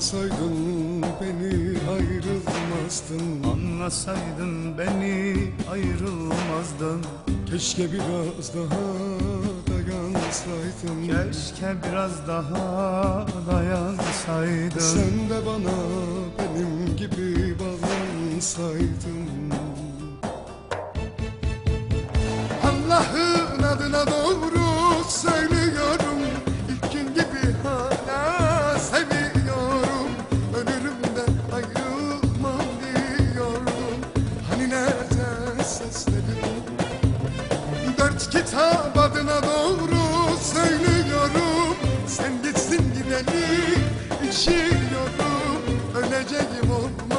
Anlasaydın beni ayrılmazdın. Anlasaydın beni ayrılmazdın. Keşke biraz daha dayansaydın. Keşke biraz daha dayansaydın. Sen de bana benim gibi bağlansaydın. Allah'ın adına doğru maymun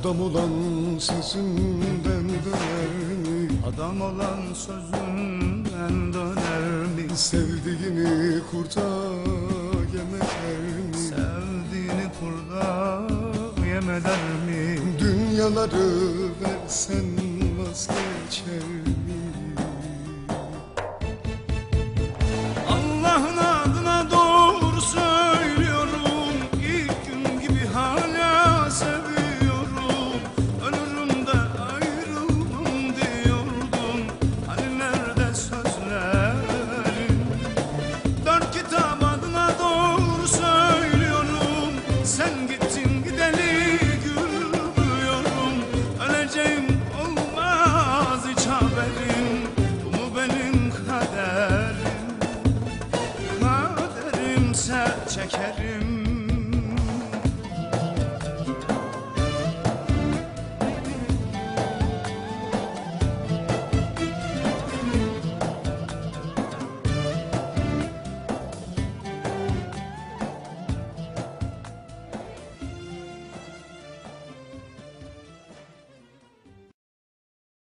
Adam olan sözünden döner mi? Adam olan sözünden döner mi? Sevdiğini kurtar yemeter mi? Sevdiğini kurda yemeder mi? Dünyaları versen vazgeçer mi?